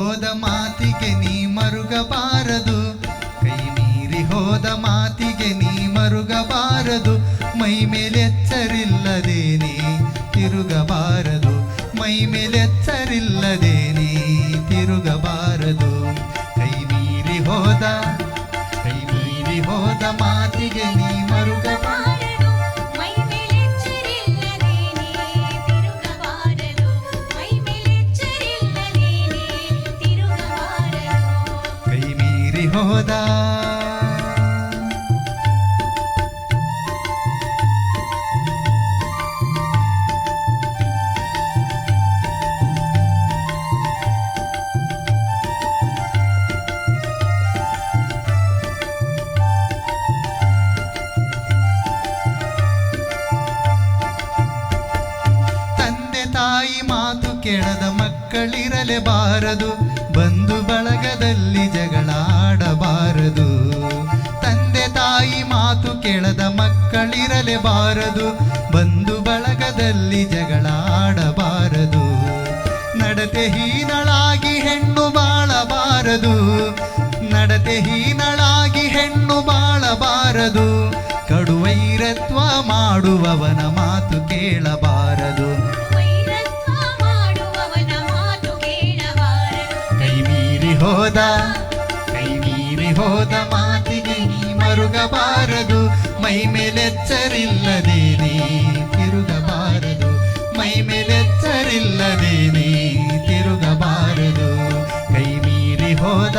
ಹೋದ ಮಾತಿಗೆ ನೀ ಮರುಗಬಾರದು. ಕೈ ಮೀರಿ ಹೋದ ಮಾತಿಗೆ ನೀ ಮರುಗಬಾರದು. ಮೈ ಮೇಲೆಚ್ಚರಿಲ್ಲದೆ ನೀ ತಿರುಗಬಾರದು. ಮೈ ಮೇಲೆಚ್ಚರಿಲ್ಲದೆ ನೀ ತಿರುಗಬಾರದು. ಕೈ ಮೀರಿ ಹೋದ, ಕೈ ಮೀರಿ ಹೋದ ಮಾತಿಗೆ ನೀ ಮರುಗಬಾರದು. ಹೋದ? ತಾಯಿ ಮಾತು ಕೇಳದ ಮಕ್ಕಳಿರಲೇಬಾರದು ಬಂಧು ಬಳಗದಲ್ಲಿ ಜಗಳಾಡಬಾರದು. ತಂದೆ ತಾಯಿ ಮಾತು ಕೇಳದ ಮಕ್ಕಳಿರಲೇಬಾರದು ಬಂಧು ಬಳಗದಲ್ಲಿ ಜಗಳಾಡಬಾರದು. ನಡತೆ ಹೀನಳಾಗಿ ಹೆಣ್ಣು ಬಾಳಬಾರದು. ನಡತೆ ಹೀನಳಾಗಿ ಹೆಣ್ಣು ಬಾಳಬಾರದು. ಕಡುವೈರತ್ವ ಮಾಡುವವನ ಮಾತು ಕೇಳಬಾರದು. ಹೋದ? ಕೈ ಮೀರಿ ಹೋದ ಮಾತಿಗೆ ಮರುಗಬಾರದು. ಮೈ ಮೇಲೆಚ್ಚರಿಲ್ಲದೆ ನೀ ತಿರುಗಬಾರದು. ಮೈ ಮೇಲೆಚ್ಚರಿಲ್ಲದೇನೆ ತಿರುಗಬಾರದು. ಕೈ ಮೀರಿ ಹೋದ?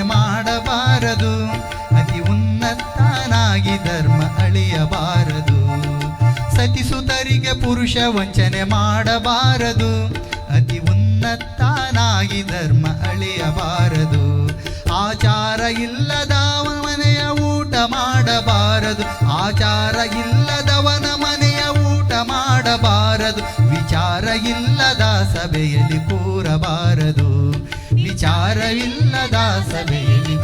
ಮಾಡಬಾರದು. ಅತಿ ಉನ್ನತನಾಗಿ ಧರ್ಮ ಅಳಿಯಬಾರದು. ಸತಿಸುತರಿಗೆ ಪುರುಷ ವಂಚನೆ ಮಾಡಬಾರದು. ಅತಿ ಉನ್ನತನಾಗಿ ಧರ್ಮ ಅಳಿಯಬಾರದು. ಆಚಾರ ಇಲ್ಲದವ ಮನೆಯ ಊಟ ಮಾಡಬಾರದು. ಆಚಾರ ಇಲ್ಲದವನ ಮನೆಯ ಊಟ ಮಾಡಬಾರದು. ವಿಚಾರ ಇಲ್ಲದ ಸಭೆಯಲ್ಲಿ ಕೂರಬಾರದು. ವಿಚಾರವಿಲ್ಲದ ಸಭೆಯಲ್ಲಿ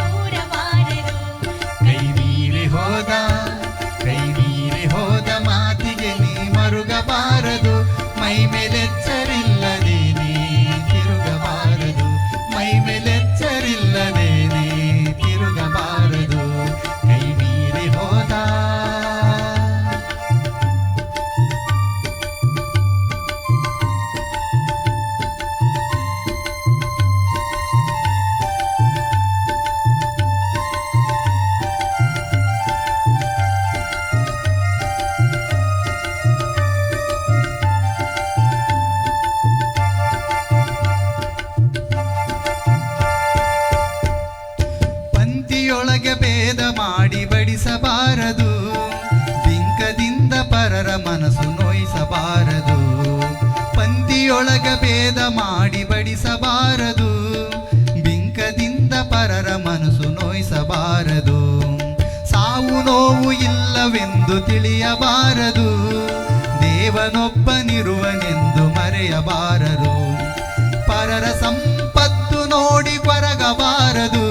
ಪಂಕ್ತಿಯೊಳಗೆ ಭೇದ ಮಾಡಿ ಬಡಿಸಬಾರದು. ಬಿಂಕದಿಂದ ಪರರ ಮನಸ್ಸು ನೋಯಿಸಬಾರದು. ಸಾವು ನೋವು ಇಲ್ಲವೆಂದು ತಿಳಿಯಬಾರದು. ದೇವನೊಬ್ಬನಿರುವನೆಂದು ಮರೆಯಬಾರದು. ಪರರ ಸಂಪತ್ತು ನೋಡಿ ಕೊರಗಬಾರದು.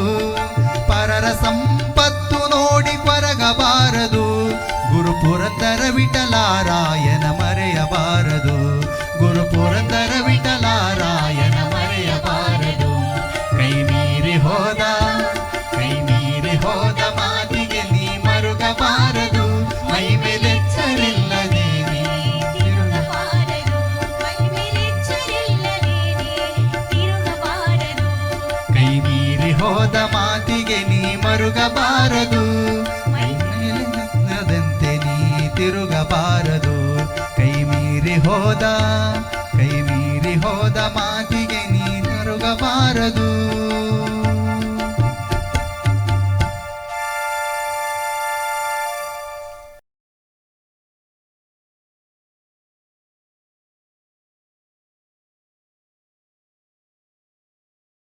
ಪರರ ಸಂಪತ್ತು ನೋಡಿ ಕೊರಗಬಾರದು. ವಿಠಲಾರಾಯಣ ವಿಠಲಾರಾಯನ ಮರೆಯಬಾರದು. ಪುರಂದರ ವಿಠಲಾರಾಯಣ ಮರೆಯಬಾರದು. ಕೈ ಮೀರಿ ಹೋದ ಕೈ ಮೀರಿ ಹೋದ ಮಾತಿಗೆ ನೀ ಮರುಗಬಾರದು. ಮೈ ಮೇಲೆಚ್ಚರಿಲ್ಲದೆ ಕೈ ಮೀರಿ ಹೋದ ಮಾತಿಗೆ ನೀ ಮರುಗಬಾರದು. ತಿರುಗಬಾರದು. ಕೈ ಮೀರಿ ಹೋದ ಮಾತಿಗೆ ನೀ ಮರುಗಬಾರದು